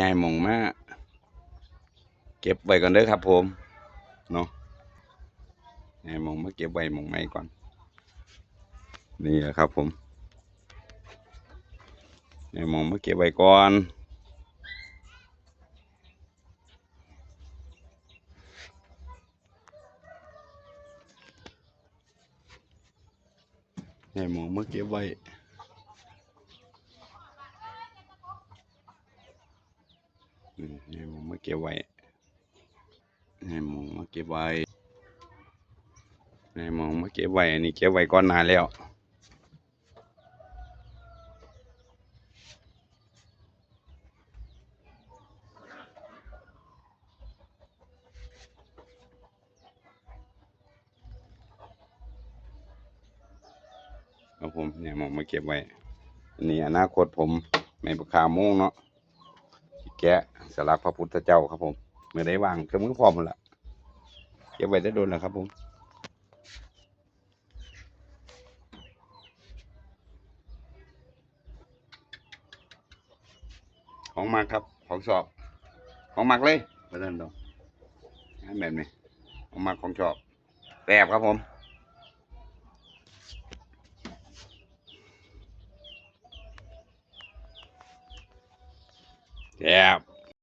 ยายหมองมาเก็บไว้ก่อนเด้อครับ ผมเนาะยายหมองมาเก็บไว้หมองไม้ก่อน นี่แหละครับ ผมยายหมองมาเก็บไว้ก่อนยายหมองมาเก็บไว้ อืม ให้หมูมาเก็บไว้ให้หมูมาเก็บไว้ให้หมูมาเก็บไว้อันนี้เก็บไว้ก่อนหน้าแล้วครับผมเนี่ยหมอมาเก็บไว้ อันนี้อนาคตผมไม่ประคาโมงเนาะแกะ สลักพระพุทธเจ้าครับผมเมื่อได้วางเครื่องมือพร้อมละเก็บไว้ได้โดนแล้วครับผมของมากครับ ของสอบ ของมากเลยไปเล่นดอกงานแบบนี้ของมากของชอบแปบครับผมแปบ